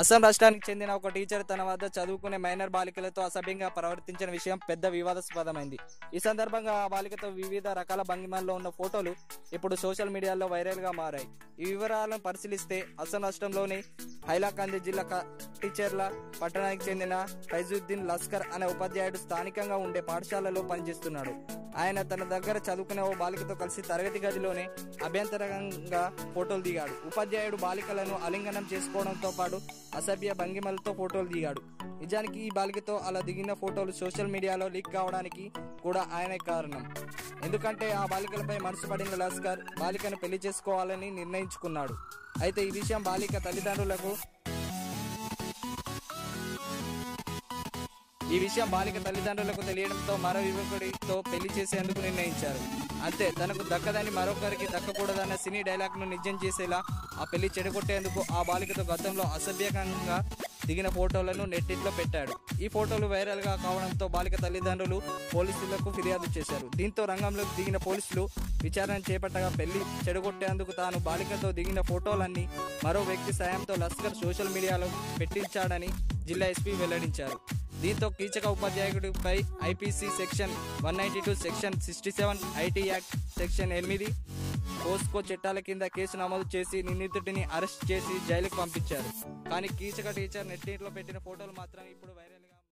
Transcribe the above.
అస్సాం రాష్ట్రానికి చెందిన ఒక టీచర్ తన వద్ద చదువుకునే మైనర్ బాలికలతో అసభ్యంగా ప్రవర్తించిన విషయం పెద్ద వివాదాస్పదమైంది. ఈ సందర్భంగా ఆ బాలికతో వివిధ రకాల భంగిమల్లో ఉన్న ఫోటోలు ఇప్పుడు సోషల్ మీడియాలో వైరల్గా మారాయి. ఈ వివరాలను పరిశీలిస్తే అస్సాం రాష్ట్రంలోని హైలాకాంది జిల్లా టీచర్ల పట్టణానికి చెందిన ఫైజుద్దీన్ లస్కర్ అనే ఉపాధ్యాయుడు స్థానికంగా ఉండే పాఠశాలలో పనిచేస్తున్నాడు. ఆయన తన దగ్గర చదువుకునే ఓ బాలికతో కలిసి తరగతి గదిలోనే అభ్యంతరంగా ఫోటోలు దిగాడు. ఉపాధ్యాయుడు బాలికలను అలింగనం చేసుకోవడంతో పాటు అసభ్య భంగిమలతో ఫోటోలు దిగాడు. నిజానికి ఈ బాలికతో అలా దిగిన ఫోటోలు సోషల్ మీడియాలో లీక్ కావడానికి కూడా ఆయనే కారణం. ఎందుకంటే ఆ బాలికలపై మనసు పడిన లస్కర్. బాలికను పెళ్ళి చేసుకోవాలని నిర్ణయించుకున్నాడు. అయితే ఈ విషయం బాలిక తల్లిదండ్రులకు ఈ విషయం బాలిక తల్లిదండ్రులకు తెలియడంతో మరో యువకుడితో పెళ్ళి చేసేందుకు నిర్ణయించారు. అంతే తనకు దక్కదని మరొకరికి దక్కకూడదన్న సినీ డైలాగ్ను నిజం చేసేలా ఆ పెళ్ళి చెడగొట్టేందుకు ఆ బాలికతో గతంలో అసభ్యకంగా దిగిన ఫోటోలను నెట్టింట్లో పెట్టాడు. ఈ ఫోటోలు వైరల్గా కావడంతో బాలిక తల్లిదండ్రులు పోలీసులకు ఫిర్యాదు చేశారు. దీంతో రంగంలోకి దిగిన పోలీసులు విచారణ చేపట్టగా పెళ్ళి చెడగొట్టేందుకు తాను బాలికతో దిగిన ఫోటోలన్నీ మరో వ్యక్తి సాయంతో లస్కర్ సోషల్ మీడియాలో పెట్టించాడని జిల్లా ఎస్పీ వెల్లడించారు. దీంతో కీచక ఉపాధ్యాయుడిపై IPC section one ninety two section sixty seven IT act section ఎనిమిది పోస్కో చట్టాల కింద కేసు నమోదు చేసి నిందితుడిని అరెస్ట్ చేసి జైలుకు పంపించారు. కానీ కీచక టీచర్ నెట్టింట్లో పెట్టిన ఫోటోలు మాత్రం ఇప్పుడు వైరల్